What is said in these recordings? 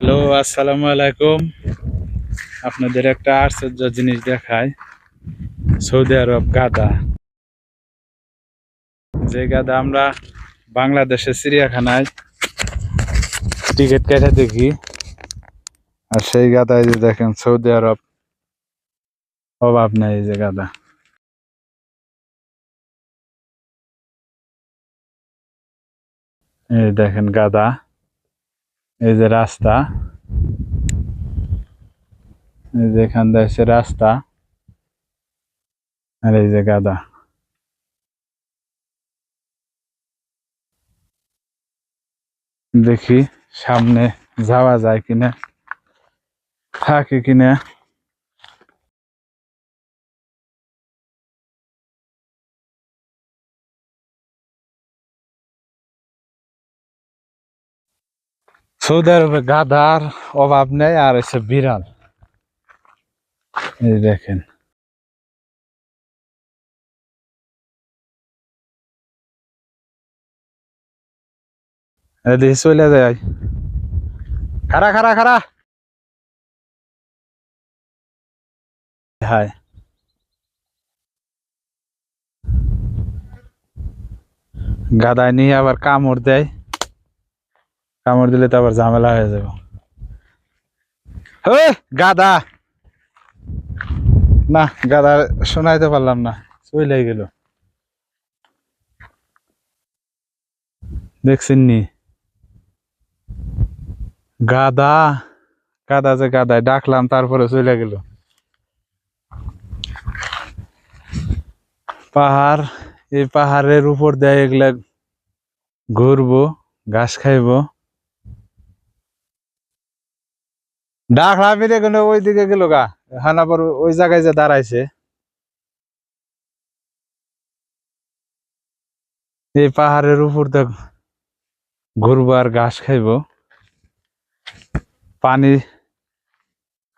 Hello, আসসালামু আলাইকুম। আপনাদের একটা আশ্চর্য জিনিস দেখায় সৌদি আরব গাদা। যে গাদা আমরা বাংলাদেশের চিড়িয়াখানায় টিকিট কেটে দেখি, আর সেই গাদায় যে দেখেন সৌদি আরব, অভাব নাই এই যে গাদা। এই দেখেন গাদা। এই যে রাস্তা, এই যে এখান দিয়ে রাস্তা, আর এই যে গাদা। দেখি সামনে যাওয়া যায় কিনা, থাকে কিনা। সৌদি আরবে গাধার অভাব নেই আর এসে বিড়াল। এই দেখেন। এদিকে চলে যায় খারা খারা খারা হায়। গাদায় নিয়ে আবার কামড় দেয়। কামড় দিলে তো আবার ঝামেলা হয়ে যাবে। গাদা না গাদা শোনাইতে পারলাম না চলে গেল। দেখছেন নি? গাদা গাদা যে গাদায় ডাকলাম, তারপরে চলে গেল। পাহাড়, এই পাহাড়ের উপর দিয়ে এগুলা ঘুরবো, ঘাস খাইবো। ডাকলা বেরিয়ে গেল ওই দিকে গেল গা। এখন আবার ওই জায়গায় যে দাঁড়াইছে। এই পাহাড়ের উপর দেখ ঘুরবো আর ঘাস খাইবো। পানি,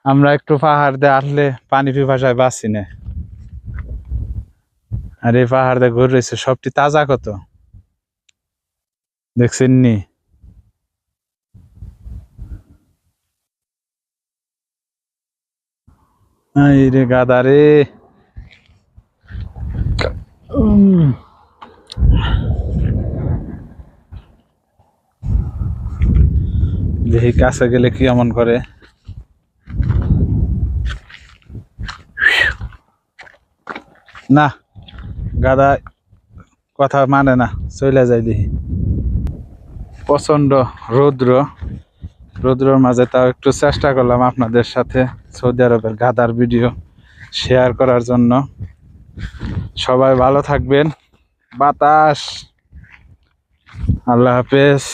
আমরা একটু পাহাড় দিয়ে আসলে পানি পিপাসায় বাঁচি না। আর এই পাহাড় দিয়ে ঘুরে রয়েছে সবটি তাজা কত? দেখছেন নি? এই রে গাদা রে। দেখি কাছে গেলে কি এমন করে। না, গাদা কথা মানে না চলে যায় দেখি। প্রচণ্ড রৌদ্র। রৌদ্রর মাঝে তাও একটু চেষ্টা করলাম আপনাদের সাথে সৌদি আরবের গাদার ভিডিও শেয়ার করার জন্য। সবাই ভালো থাকবেন। বাতাস। আল্লাহ হাফেজ।